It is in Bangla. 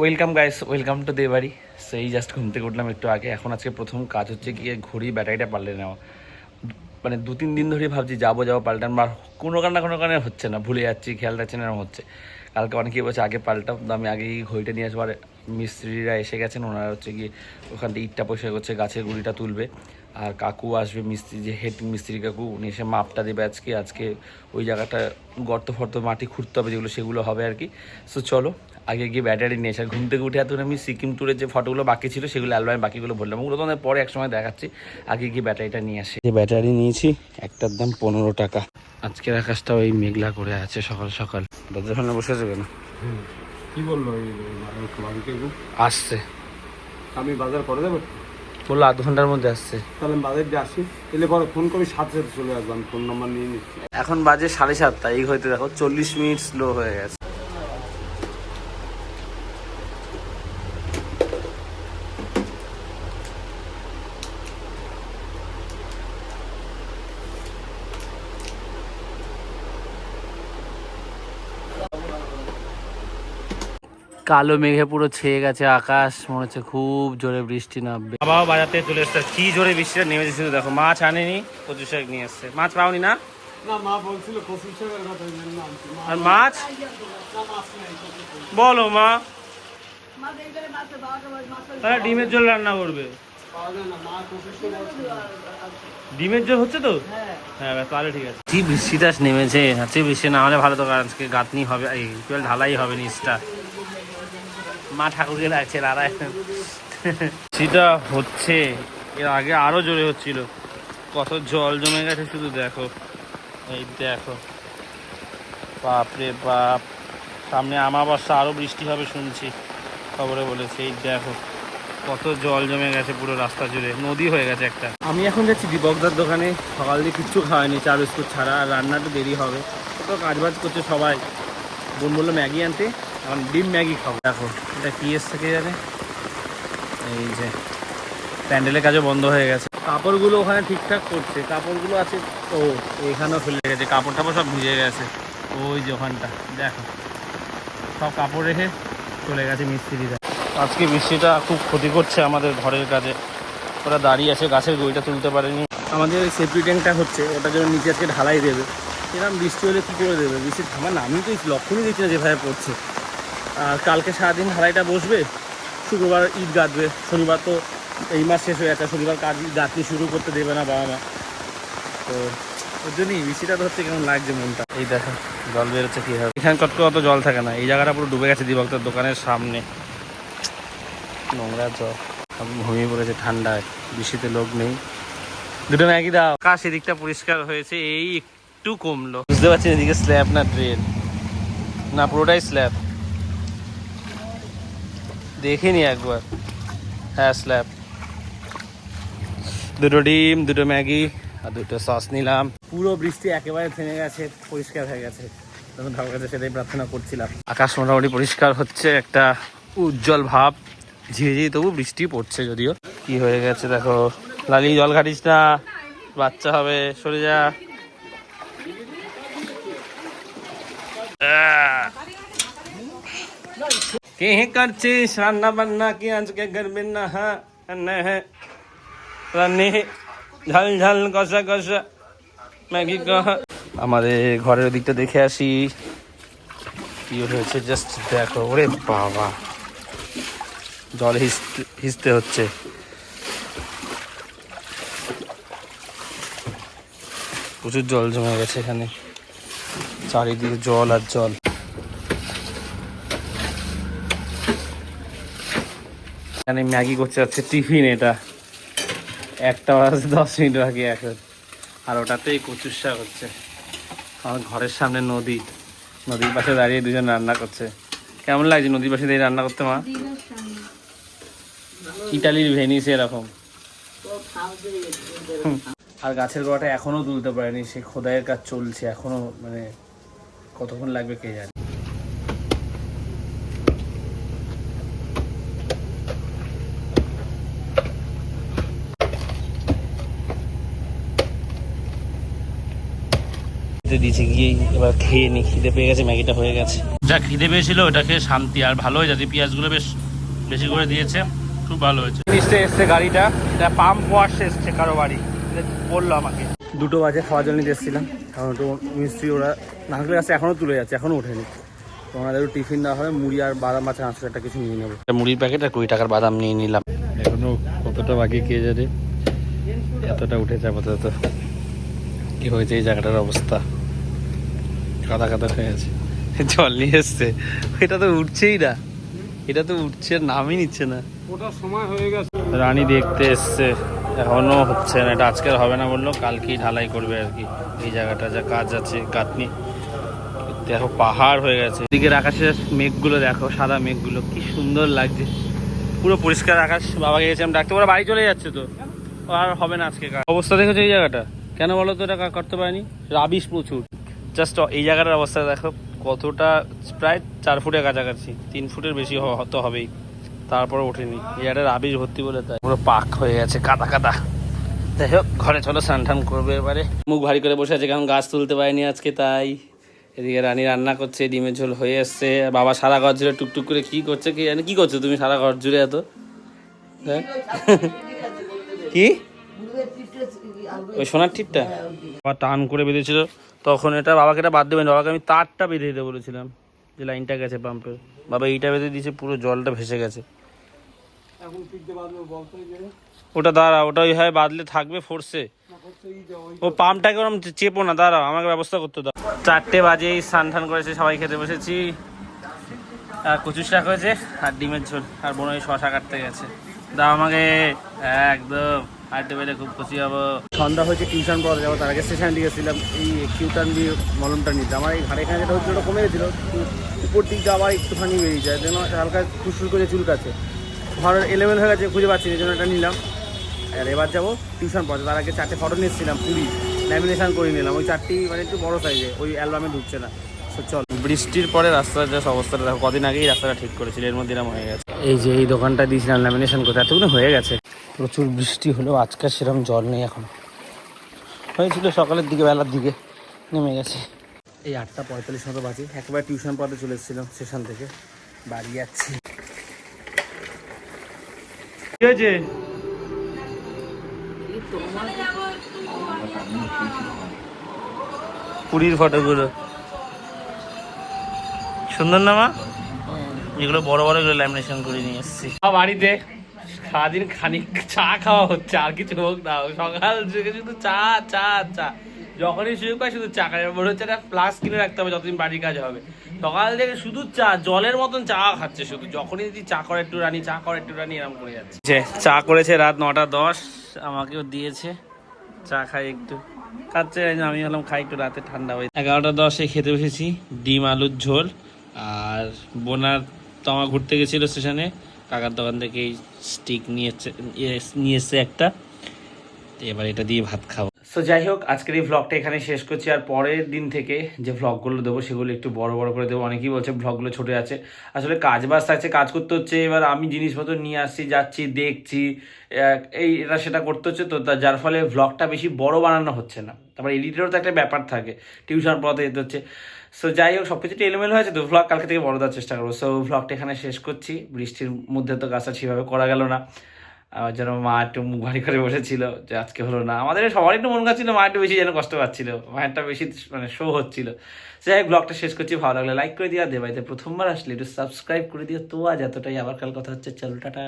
ওয়েলকাম গাইস ওয়েলকাম টু দেবাড়ি সেই জাস্ট ঘুম থেকে উঠলাম একটু আগে। এখন আজকে প্রথম কাজ হচ্ছে গিয়ে ঘড়ি ব্যাটারিটা পাল্টে নেওয়া। মানে দু তিন দিন ধরেই ভাবছি যাব যাব, পাল্টান। বা কোনো কারণে কোনো কারণে হচ্ছে না। ভুলে যাচ্ছি, খেয়াল রাখছি না হচ্ছে। কালকে অনেকেই বলছে, আগে পাল্টাও, তো আমি আগেই ঘড়িটা নিয়ে আসব। আর মিস্ত্রিরা এসে গেছেন ওনারা হচ্ছে গিয়ে ওখান থেকে ইটটা পয়সা করছে গাছের গুঁড়িটা তুলবে। আর কাকু আসবে মিস্ত্রি যে হেড মিস্ত্রি কাকু উনি এসে মাপটা দেবে আজকে। আজকে ওই জায়গাটা গর্ত ফর্ত মাটি খুঁড়তে হবে যেগুলো সেগুলো হবে আর কি। সো চলো আগে গিয়ে ব্যাটারি নিয়ে এসে আর ঘুম থেকে উঠে এত আমি সিকিম ট্যুরের যে ফটোগুলো বাকি ছিল সেগুলো অ্যালবামে বাকিগুলো বললাম। ওগুলো তোমাদের পরে এক সময় দেখাচ্ছি। আগে গিয়ে ব্যাটারিটা নিয়ে আসি। যে ব্যাটারি নিয়েছি একটার দাম পনেরো টাকা। আজকের আকাশটা ওই মেঘলা করে আছে সকাল সকাল। দরজার সামনে বসে আছে কেন? কি বলল আসছে। আমি বাজার করে দেবো? বলল আধ ঘণ্টার মধ্যে আসছে। তাহলে আমি বাজার দিয়ে আসি। এলে পরে ফোন করি সাথে সাথে চলে আসব আমি ফোন নাম্বার নিয়ে নিচ্ছি। এখন বাজে সাড়ে সাতটা এই হয়তো দেখো চল্লিশ মিনিট স্লো হয়ে গেছে। কালো মেঘে পুরো ছেয়ে গেছে আকাশ মনে হচ্ছে খুব জোরে বৃষ্টি নামবে। বাবাও বাজাতে চলে এসছে কি জোরে বৃষ্টিটা নেমেছে শুধু দেখো মাছ আনেনি কচু শাক নিয়ে এসছে। মাছ পাওনি না? আর মাছ? বলো মা। তাহলে ডিমের ঝোল রান্না করবে। পাওয়া যায় না মা কচুর শাক বলছিল। ডিমের ঝোল হচ্ছে তো? হ্যাঁ। ব্যাস, তাহলে ঠিক আছে। কি বৃষ্টিটা নেমেছে? আজকে বৃষ্টি না হলে ভালো তো কারণ আজকে গাঁথনি হবে এই ঢালাই হবে নিচটা। মা ঠাকুরকে ডাকছে নারায়ণ সেটা হচ্ছে, এর আগে আরও জোরে হচ্ছিল। কত জল জমে গেছে শুধু দেখো। এই দেখো। বাপরে বাপ। সামনে আমাবাসা আরও বৃষ্টি হবে শুনছি। খবরে বলেছে, এই দেখো। কত জল জমে গেছে পুরো রাস্তা জুড়ে। নদী হয়ে গেছে একটা। আমি এখন যাচ্ছি দীপকদার দোকানে। সকাল দিয়ে কিচ্ছু খাওয়াইনি, চা বিস্কুট ছাড়া। আর রান্নাটা দেরি হবে। তো কাজ বাজ করছে সবাই। বোন বলল, ম্যাগি আনতে। এখন ডিম ম্যাগি খাব। দেখো, এটা কি এসছে কে জানে এই যে, প্যান্ডেলের কাজও বন্ধ হয়ে গেছে। কাপড়গুলো ওখানে ঠিকঠাক করছে কাপড়গুলো আছে, ও এখানেও ফেলে গেছে কাপড় টাপড় সব ভিজে গেছে। ওই যে ওখানটা, দেখো। সব কাপড় রেখে চলে গেছে মিস্ত্রিরা। আজকে বৃষ্টিটা খুব ক্ষতি করছে আমাদের ঘরের কাজে। ওরা দাঁড়িয়ে আছে, গাছের গইটা তুলতে পারেনি। আমাদের ওই সেফটি ট্যাঙ্কটা হচ্ছে, ওটা যেন নিচে আজকে ঢালাই দেবে। এরকম বৃষ্টি হলে কী করে দেবে? বৃষ্টি থামার না আমি তো লক্ষণই দেখছি না যেভাবে পড়ছে। আর কালকে সারাদিন ঢালাইটা বসবে, শুক্রবার ঈদ গাঁথবে, শনিবার তো এই মাস শেষ হয়ে যাচ্ছে শনিবার কাজ গাঁথনি শুরু করতে দেবে না বাবা মা। তো ওর জন্যই বৃষ্টিটা তো হচ্ছে কেমন লাগছে মনটা। এই দেখো, জল বেরোচ্ছে কী হবে? এখানে চট করে অত জল থাকে না, এই জায়গাটা পুরো ডুবে গেছে দিবক্তার দোকানের সামনে। নোংরা জল ঘুমিয়ে পড়েছে ঠান্ডায়, বৃষ্টিতে লোক নেই। দুটো ম্যাগি দাও। আকাশ এদিকটা পরিষ্কার হয়েছে, এই একটু কমলো। বুঝতে পারছি এদিকে স্ল্যাব না ড্রেন? না, পুরোটাই স্ল্যাব। দেখিনি একবার। হ্যাঁ স্ল্যাব দুটো ডিম, দুটো ম্যাগি আর দুটো সস নিলাম। পুরো বৃষ্টি একেবারে থেমে গেছে, পরিষ্কার হয়ে গেছে। তখন ঠাকুর কাছে সেটাই প্রার্থনা করছিলাম। আকাশ মোটামুটি পরিষ্কার হচ্ছে, একটা উজ্জ্বল ভাব। ঝিরিঝিরি তবু বৃষ্টি পড়ছে যদিও। কি হয়ে গেছে দেখো। লালি, জল ঘাটিস না। বাচ্চা হবে, সরে যা! কে করছিস রান্না বান্না কি আজকে করবে না হ্যাঁ হ্যাঁ রান্নি ঝাল ঝাল কষা কষা ম্যাগি আমাদের ঘরের দিকটা দেখে আসি কি হয়েছে জাস্ট দেখো বাবা জলে হিসতে হিসতে হচ্ছে প্রচুর জল জমে গেছে এখানে। চারিদিকে জল আর জল। এখানে ম্যাগি করছে যাচ্ছে টিফিন এটা। একটা বাজে দশ মিনিট বাকি এখন। আর ওটাতেই কচুর শাক হচ্ছে। আমার ঘরের সামনে নদী। নদীর পাশে দাঁড়িয়ে দুজন রান্না করছে। কেমন লাগছে নদীর পাশে দাঁড়িয়ে রান্না করতে, মা? ইটালির ভেনিস এরকম। আর গাছের গোড়াটা এখনও তুলতে পারেনি। সে খোদাইয়ের কাজ চলছে। এখনও মানে কতক্ষণ লাগবে কে জানে। রেখে দিয়েছি গিয়ে এবার খেয়ে নি খিদে পেয়ে গেছে ম্যাগিটা হয়ে গেছে। যা খিদে পেয়েছিল ওটা খেয়ে শান্তি আর ভালো হয়ে যাচ্ছে পেঁয়াজগুলো বেশ বেশি করে দিয়েছে খুব ভালো হয়েছে। নিচে এসছে গাড়িটা এটা পাম্প ওয়াশ এসছে কারও বাড়ি বলল আমাকে। দুটো বাজে খাওয়ার জন্য নিতে এসেছিলাম কারণ একটু মিস্ত্রি ওরা নারকেলের গাছে এখনও তুলে যাচ্ছে এখনও ওঠেনি। তো ওনাদের একটু টিফিন দেওয়া হবে মুড়ি আর বাদাম মাছ আটশো একটা কিছু নিয়ে নেব। মুড়ির প্যাকেট আর কুড়ি টাকার বাদাম নিয়ে নিলাম। এখনও কতটা বাকি কে জানে এতটা উঠেছে আপাতত। কি হয়েছে এই জায়গাটার অবস্থা? কাদা কাদা হয়ে আছে। জল নিয়ে এসছে। এটা তো উঠছেই না। এটা তো উঠছে নামই নিচ্ছে না। ওটার সময় হয়ে গেছে। রানী দেখতে এসছে। এখনও হচ্ছে না এটা আজকে আর হবে না বলল কালকেই ঢালাই করবে আর কি। এই জায়গাটা যা কাজ আছে কাতনি দেখো পাহাড় হয়ে গেছে। এদিকে আকাশের মেঘগুলো দেখো সাদা মেঘগুলো কি সুন্দর লাগছে। পুরো পরিষ্কার আকাশ। বাবাকে গেছিলাম ডাকতে ওরা বাড়ি চলে যাচ্ছে তো। আর হবে না আজকে অবস্থা দেখেছ এই জায়গাটা? কেন বলো তো এটা করতে পারেনি? রাবিশ প্রচুর। জাস্ট এই জায়গাটার অবস্থা দেখো কতটা প্রায় চার ফুটের কাছাকাছি তিন ফুটের বেশি হতে হবেই। তারপর ওঠেনি। জায়গাটা রাবিশ ভর্তি বলে তাই। পুরো পাক হয়ে গেছে কাদা কাদা। যাই হোক ঘরে চলো স্নান টান করবে এবারে। মুখ ভারী করে বসে আছে কারণ গাছ তুলতে পারিনি আজকে তাই এদিকে রানী রান্না করছে ডিমের ঝোল হয়ে এসছে। বাবা সারা ঘর জুড়ে টুকটুক করে কি করছে কি জানি? কি করছ তুমি সারা ঘর জুড়ে এত? হ্যাঁ? কি? ওই সোনার টিপটা? বাবা টান করে বেঁধেছিল। তখন এটা বাবাকে এটা বাদ দেবেন বাবাকে আমি তারটা বেঁধে দিতে বলেছিলাম যে লাইনটা গেছে পাম্পের বাবা এইটা বেঁধে দিয়েছে পুরো জলটা ভেসে গেছে। ওটা দাঁড়া ওটা ওই হয় বাদলে থাকবে ফোর্সে ও পাম্পটাকে ওরম চেপো না দাঁড়াও আমাকে ব্যবস্থা করতে দাও। চারটে বাজে স্নান টান করেছে সবাই খেতে বসেছি। আর কচু শাক হয়েছে আর ডিমের ঝোল আর বোন ওই শশা কাটতে গেছে। দাও আমাকে একদম। আর টেবিলে খুব খুশি হব। সন্ধ্যা হয়েছে, টিউশন পড়াতে যাব, তার আগে স্টেশন গেছিলাম এই কিউটান দিয়ে মলমটা নিতে। আমার এই ঘাড়ে এখানে যেটা হচ্ছিল ওটা কমে গেছিল উপর দিকটা আবার একটুখানি বেরিয়ে যায়, যেন হালকা ফুসফুস করে চুলকাছে ঘরের এলেভেল হয়ে গেছে, খুঁজে পাচ্ছি এই জন্য এটা নিলাম। আর এবার যাব টিউশন পড়াতে, তার আগে চারটে ফটো নিয়েছিলাম পুরি। ল্যামিনেশন করে নিলাম, ওই চারটি মানে একটু বড় সাইজে ওই অ্যালবামে ঢুকছে না। তো চল। বৃষ্টির পরে রাস্তার যে অবস্থাটা দেখো কদিন আগেই রাস্তাটা ঠিক করেছিল এর মধ্যে এরকম হয়ে গেছে। এই যে এই দোকানটা দিয়েছিলাম ল্যামিনেশন করতে এতগুলো হয়ে গেছে। প্রচুর বৃষ্টি হলেও আজকাল সেরকম জল নেই এখন। হয়েছিল সকালের দিকে বেলার দিকে নেমে গেছে। এই আটটা পঁয়তাল্লিশ মতো বাজে। একবার টিউশন পড়াতে চলে এসেছিলাম স্টেশন থেকে। বাড়ি যাচ্ছি। কি হয়েছে? পুরীর ফটোগুলো সুন্দর না মা এগুলো বড় বড় এগুলো ল্যামিনেশন করে নিয়ে এসেছি। বাড়িতে সারাদিন খানিক চা খাওয়া হচ্ছে আর কিছু হোক না। সকাল থেকে শুধু চা চা চা। যখনই সুযোগ পাই শুধু চা খাই। মনে হচ্ছে একটা ফ্লাস কিনে রাখতে হবে যতদিন বাড়ির কাজ হবে। সকাল থেকে শুধু চা জলের মতন চা খাচ্ছে শুধু। যখনই যদি চা করে একটু রানি চা করে একটু রানি এরকম করে যাচ্ছে। চা করেছে রাত নটা দশ আমাকেও দিয়েছে। চা খাই একটু। খাচ্ছে আমি হলাম খাই একটু রাতে ঠান্ডা হয়ে এগারোটা দশে খেতে বসেছি ডিম আলুর ঝোল। আর বোনার তো আমার ঘুরতে গেছিল স্টেশনে। কাকার দোকান থেকে এই স্টিক নিয়ে এসছে- ইয়ে- নিয়ে এসছে একটা এবার এটা দিয়ে ভাত খাব। সো যাই হোক, আজকের এই ভ্লগটা এখানে শেষ করছি। আর পরের দিন থেকে যে ভ্লগগুলো দেবো, সেগুলো একটু বড় বড় করে দেবো। অনেকেই বলছে ভ্লগগুলো ছোটো আছে। আসলে কাজ বাজ থাকছে, কাজ করতে হচ্ছে। এবার আমি জিনিসপত্র নিয়ে আসছি, যাচ্ছি, দেখছি এই এটা সেটা করতে হচ্ছে। তো তা- যার ফলে ভ্লগটা বেশি বড় বানানো হচ্ছে না। তারপর এডিটেরও তো একটা ব্যাপার থাকে। টিউশন পড়াতে যেতে হচ্ছে। সো যাই হোক সব কিছু এলোমেলো হয়েছে, তো ভ্লগ কালকে থেকে বড় দেওয়ার চেষ্টা করব। সো ভ্লগটা এখানে শেষ করছি। বৃষ্টির মধ্যে তো কাজটা সেভাবে করা গেল না। যেন মা একটু মুখ ভারী করে বসেছিল, যে আজকে হলো না। আমাদের সবারই একটু মন খাচ্ছিল, মা একটু বেশি যেন কষ্ট পাচ্ছিল। মায়েরটা বেশি মানে শো হচ্ছিল। যাই হোক ব্লগটা শেষ করছি। ভালো লাগলে লাইক করে দিও। দেবাইতে প্রথমবার আসলে একটু সাবস্ক্রাইব করে দিও। তো আজ এতটাই। আবার কাল কথা হচ্ছে। চলো, টাটা।